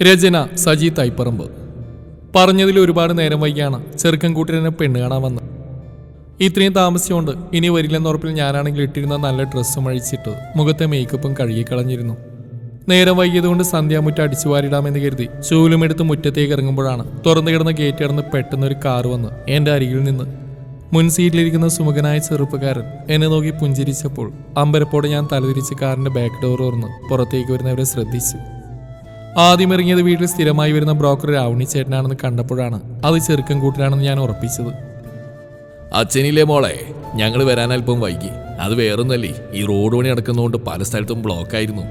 രചന സജി തൈപ്പറമ്പ്. പറഞ്ഞതിൽ ഒരുപാട് നേരം വൈകിയാണ് ചെറുക്കൻ കൂട്ടിനെ പെണ്ണ് കാണാൻ വന്നത്. ഇത്രയും താമസിച്ചുകൊണ്ട് ഇനി വരില്ലെന്ന ഉറപ്പിൽ ഞാനാണെങ്കിൽ ഇട്ടിരുന്ന നല്ല ഡ്രസ്സും അഴിച്ചിട്ട് മുഖത്തെ മേക്കപ്പും കഴുകിക്കളഞ്ഞിരുന്നു നേരം വൈകിയതുകൊണ്ട് സന്ധ്യാമുറ്റ അടിച്ചു വാരിടാമെന്ന് കരുതി ചൂലുമെടുത്ത് മുറ്റത്തേക്ക് ഇറങ്ങുമ്പോഴാണ് തുറന്നു കിടന്ന ഗേറ്റ് കടന്ന് പെട്ടെന്നൊരു കാർ വന്ന് എന്റെ അരികിൽ നിന്ന്. മുൻ സീറ്റിലിരിക്കുന്ന സുമുഖനായ ചെറുപ്പക്കാരൻ എന്നെ നോക്കി പുഞ്ചിരിച്ചപ്പോൾ അമ്പരപ്പോടെ ഞാൻ തലതിരിച്ച് കാറിന്റെ ബാക്ക് ഡോർ തുറന്ന് പുറത്തേക്ക് വരുന്നവരെ ശ്രദ്ധിച്ചു. ആദ്യം ഇറങ്ങിയത് വീട്ടിൽ സ്ഥിരമായി വരുന്ന ബ്രോക്കർ രാവണി ചേട്ടനാണെന്ന് കണ്ടപ്പോഴാണ് അത് ചെറുക്കൻ കൂട്ടിലാണെന്ന് ഞാൻ ഉറപ്പിച്ചത്. അച്ഛനില്ലേ മോളെ? ഞങ്ങൾ വരാൻ അല്പം വൈകി. അത് വേറൊന്നല്ലേ ഈ റോഡ് പണി നടക്കുന്നതുകൊണ്ട് പല സ്ഥലത്തും ബ്ലോക്കായിരുന്നു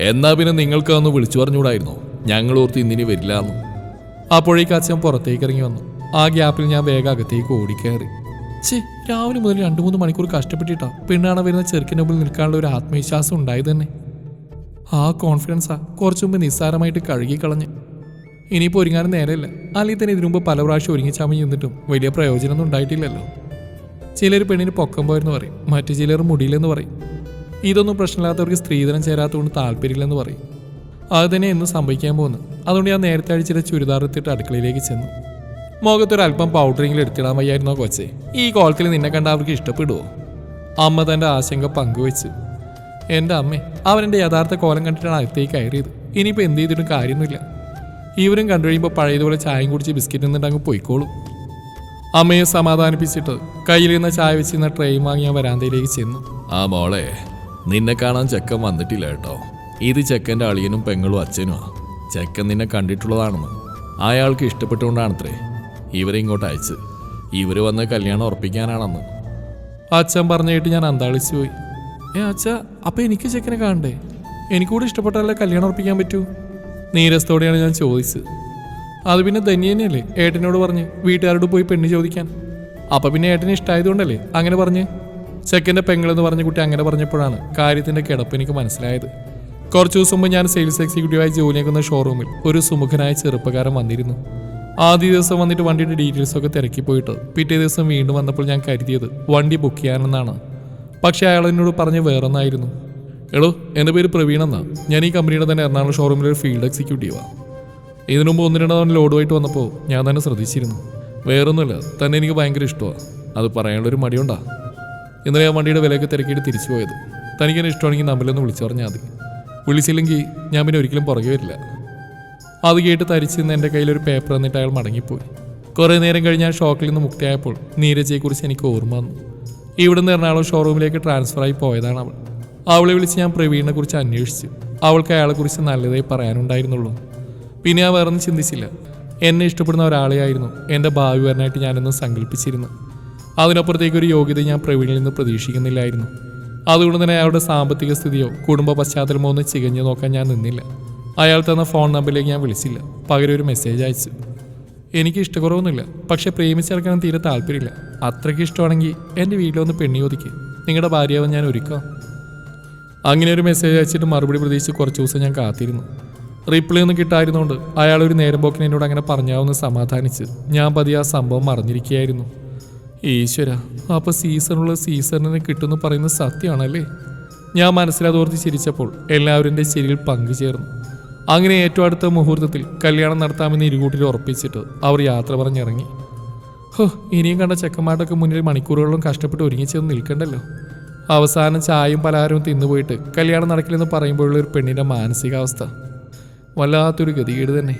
എന്നാ പിന്നെ നിങ്ങൾക്ക് അന്ന് വിളിച്ചു പറഞ്ഞുകൂടായിരുന്നു? ഞങ്ങൾ ഓർത്ത് ഇന്നിനി വരില്ല എന്ന് അപ്പോഴേക്ക് അച്ഛൻ പുറത്തേക്ക് ഇറങ്ങി വന്നു. ആ ഗ്യാപ്പിൽ ഞാൻ വേഗം അകത്തേക്ക് ഓടിക്കയറി. ചേ രാവിലെ മുതൽ രണ്ട് മൂന്ന് മണിക്കൂർ കഷ്ടപ്പെട്ടിട്ടാ. പെണ്ണാണ് വരുന്ന ചെറുക്കിന്റെ മുമ്പിൽ നിൽക്കാനുള്ള ഒരു ആത്മവിശ്വാസം ഉണ്ടായി തന്നെ. ആ കോൺഫിഡൻസാ കുറച്ചു മുമ്പ് നിസ്സാരമായിട്ട് കഴുകിക്കളഞ്ഞ്. ഇനിയിപ്പോൾ ഒരുങ്ങാനും നേരമില്ല. അല്ലെങ്കിൽ തന്നെ ഇതിനു മുമ്പ് പല പ്രാവശ്യം ഒരുങ്ങി ചമഞ്ഞ് നിന്നിട്ടും വലിയ പ്രയോജനമൊന്നും ഉണ്ടായിട്ടില്ലല്ലോ. ചിലർ പെണ്ണിന് പൊക്കം പോയെന്ന് പറയും. മറ്റു ചിലർ മുടിയില്ലെന്ന് പറയും. ഇതൊന്നും പ്രശ്നമില്ലാത്തവർക്ക് സ്ത്രീധനം ചേരാത്തതുകൊണ്ട് താല്പര്യമില്ലെന്ന് പറയും. അത് തന്നെ എന്ന് സംഭവിക്കാൻ പോകുന്നു. അതുകൊണ്ട് ഞാൻ നേരത്തെ അഴിച്ചിട്ട് ചുരിദാർ എത്തിയിട്ട് അടുക്കളയിലേക്ക് ചെന്നു. മുഖത്തൊരു അല്പം പൗഡറിങ്ങിൽ എടുത്തിടാൻ വയ്യായിരുന്നോ കൊച്ചേ? ഈ കോലത്തിൽ നിന്നെ കണ്ട അവർക്ക് ഇഷ്ടപ്പെടുവോ? അമ്മ തന്റെ ആശങ്ക പങ്കുവെച്ചു. എന്റെ അമ്മേ അവനെന്റെ യഥാർത്ഥ കോലം കണ്ടിട്ടാണ് അകത്തേക്ക് കയറിയത്. ഇനിയിപ്പോൾ എന്ത് ചെയ്തിട്ടും കാര്യമൊന്നുമില്ല. ഇവരും കണ്ടു കഴിയുമ്പോൾ പഴയതുപോലെ ചായയും കുടിച്ച് ബിസ്ക്കറ്റ് നിന്നിട്ട് അങ്ങ് പോയിക്കോളും. അമ്മയെ സമാധാനിപ്പിച്ചിട്ട് കയ്യിലിരുന്ന ചായ വെച്ചിരുന്ന ട്രെയിൻ വാങ്ങി ഞാൻ വരാന്തയിലേക്ക് ചെന്നു. ആ മോളെ നിന്നെ കാണാൻ ചെക്കൻ വന്നിട്ടില്ല കേട്ടോ. ഇത് ചെക്കന്റെ അളിയനും പെങ്ങളും അച്ഛനുമാ ചെക്കൻ നിന്നെ കണ്ടിട്ടുള്ളതാണെന്ന്. അയാൾക്ക് ഇഷ്ടപ്പെട്ടുകൊണ്ടാണത്രേ ഇവരെ ഇങ്ങോട്ട് അയച്ച് ഇവർ വന്ന് കല്യാണം ഉറപ്പിക്കാനാണെന്ന്. അച്ഛൻ പറഞ്ഞു കേട്ട് ഞാൻ അന്താളിച്ചു പോയി. ഏ അച്ഛ അപ്പം എനിക്ക് ചെക്കനെ കാണണ്ടേ? എനിക്കൂടെ ഇഷ്ടപ്പെട്ടാലേ കല്യാണം ഉറപ്പിക്കാൻ പറ്റൂ? നീരസത്തോടെയാണ് ഞാൻ ചോദിച്ചത്. അത് പിന്നെ ധന്യ തന്നെയല്ലേ ഏട്ടനോട് പറഞ്ഞ് വീട്ടുകാരോട് പോയി പെണ്ണ് ചോദിക്കാൻ? അപ്പം പിന്നെ ഏട്ടന് ഇഷ്ടമായതുകൊണ്ടല്ലേ അങ്ങനെ പറഞ്ഞ്? ചെക്കന്റെ പെങ്ങളെന്ന് പറഞ്ഞ കുട്ടി അങ്ങനെ പറഞ്ഞപ്പോഴാണ് കാര്യത്തിന്റെ കിടപ്പ് എനിക്ക് മനസ്സിലായത്. കുറച്ച് ദിവസം മുമ്പ് ഞാൻ സെയിൽസ് എക്സിക്യൂട്ടീവായി ജോലി നിൽക്കുന്ന ഷോറൂമിൽ ഒരു സുമുഖനായ ചെറുപ്പക്കാരൻ വന്നിരുന്നു. ആദ്യ ദിവസം വന്നിട്ട് വണ്ടിയുടെ ഡീറ്റെയിൽസ് ഒക്കെ തിരക്കി പോയിട്ട് പിറ്റേ ദിവസം വീണ്ടും വന്നപ്പോൾ ഞാൻ കരുതിയത് വണ്ടി ബുക്ക് ചെയ്യാനെന്നാണ്. പക്ഷേ അയാൾ എന്നോട് പറഞ്ഞ് വേറൊന്നായിരുന്നു. എടോ എന്റെ പേര് പ്രവീൺ എന്നാ. ഞാൻ ഈ കമ്പനിയുടെ തന്നെ എറണാകുളം ഷോറൂമിലെ ഒരു ഫീൽഡ് എക്സിക്യൂട്ടീവാണ് ഇതിനു മുമ്പ് ഒന്ന് രണ്ട് തവണ ലോഡുമായിട്ട് വന്നപ്പോൾ ഞാൻ തന്നെ ശ്രദ്ധിച്ചിരുന്നു. വേറൊന്നുമില്ല തന്നെ എനിക്ക് ഭയങ്കര ഇഷ്ടമാണ് അത് പറയാനുള്ളൊരു മടിയുണ്ടാ. ഇന്നലെ ഞാൻ വണ്ടിയുടെ വിലയൊക്കെ തിരക്കിയിട്ട് തിരിച്ചു പോയത്. തനിക്ക് എന്നെ ഇഷ്ടമാണെങ്കിൽ നമ്മളൊന്ന് വിളിച്ചു പറഞ്ഞാൽ മതി. വിളിച്ചില്ലെങ്കിൽ ഞാൻ പിന്നെ ഒരിക്കലും പുറകെ വരില്ല. അത് കേട്ട് തരിച്ച് നിന്ന് എന്റെ കയ്യിലൊരു പേപ്പർ എന്നിട്ട് അയാൾ മടങ്ങിപ്പോയി. കുറേ നേരം കഴിഞ്ഞ് ആ ഷോക്കിൽ നിന്ന് മുക്തിയായപ്പോൾ നീരജയെക്കുറിച്ച് എനിക്ക് ഓർമ്മ വന്നു. ഇവിടുന്ന് എറണാകുളം ഷോറൂമിലേക്ക് ട്രാൻസ്ഫർ ആയി പോയതാണ് അവൾ. അവളെ വിളിച്ച് ഞാൻ പ്രവീണിനെ കുറിച്ച് അന്വേഷിച്ചു. അവൾക്ക് അയാളെക്കുറിച്ച് നല്ലതേ പറയാനുണ്ടായിരുന്നുള്ളൂ. പിന്നെ ഞാൻ വേറൊന്നും ചിന്തിച്ചില്ല. എന്നെ ഇഷ്ടപ്പെടുന്ന ഒരാളെയായിരുന്നു എന്റെ ഭാവി വരനായിട്ട് ഞാനൊന്ന് സങ്കല്പിച്ചിരുന്നു അതിനപ്പുറത്തേക്ക് ഒരു യോഗ്യത ഞാൻ പ്രവീണിൽ നിന്ന് പ്രതീക്ഷിക്കുന്നില്ലായിരുന്നു. അതുകൊണ്ട് തന്നെ അയാളുടെ സാമ്പത്തിക സ്ഥിതിയോ കുടുംബ പശ്ചാത്തലമോ ഒന്ന് ചികഞ്ഞു നോക്കാൻ ഞാൻ നിന്നില്ല. അയാൾ തന്ന ഫോൺ നമ്പറിലേക്ക് ഞാൻ വിളിച്ചില്ല. പകരം ഒരു മെസ്സേജ് അയച്ചു. എനിക്ക് ഇഷ്ടക്കുറവൊന്നുമില്ല. പക്ഷെ പ്രേമിച്ചെടുക്കാൻ തീരെ താല്പര്യമില്ല. അത്രയ്ക്ക് ഇഷ്ടമാണെങ്കിൽ എന്റെ വീട്ടിലൊന്ന് പെണ്ണി ഒതുക്കി. നിങ്ങളുടെ ഭാര്യാവൻ ഞാൻ ഒരുക്കാം. അങ്ങനെ ഒരു മെസ്സേജ് അയച്ചിട്ട് മറുപടി പ്രതീക്ഷിച്ച് കുറച്ച് ദിവസം ഞാൻ കാത്തിരുന്നു. റിപ്ലൈ ഒന്നും കിട്ടായിരുന്നുകൊണ്ട് അയാൾ ഒരു നേരം പോക്കിന് എന്നോട് അങ്ങനെ പറഞ്ഞാവുന്ന സമാധാനിച്ച് ഞാൻ പതിയെ ആ സംഭവം മറന്നിരിക്കുകയായിരുന്നു. ഈശ്വര അപ്പോൾ സീസണുള്ള സീസണിന് കിട്ടുമെന്ന് പറയുന്നത് സത്യമാണല്ലേ? ഞാൻ മനസ്സിലാതോർത്ത് ചിരിച്ചപ്പോൾ എല്ലാവരും എന്റെ ശരിയിൽ പങ്കുചേർന്നു. അങ്ങനെ ഏറ്റവും അടുത്ത മുഹൂർത്തത്തിൽ കല്യാണം നടത്താമെന്ന് ഇരുകൂട്ടിൽ ഉറപ്പിച്ചിട്ട് അവർ യാത്ര പറഞ്ഞിറങ്ങി. ഹോ ഇനിയും കണ്ട ചെക്കന്മാരുടെയൊക്കെ മുന്നിൽ മണിക്കൂറുകളും കഷ്ടപ്പെട്ട് ഒരുങ്ങിച്ചെന്ന് നിൽക്കണ്ടല്ലോ. അവസാനം ചായയും പലഹാരവും തിന്നുപോയിട്ട് കല്യാണം നടക്കില്ലെന്ന് പറയുമ്പോഴുള്ള ഒരു പെണ്ണിന്റെ മാനസികാവസ്ഥ വല്ലാത്തൊരു ഗതികേട് തന്നെ.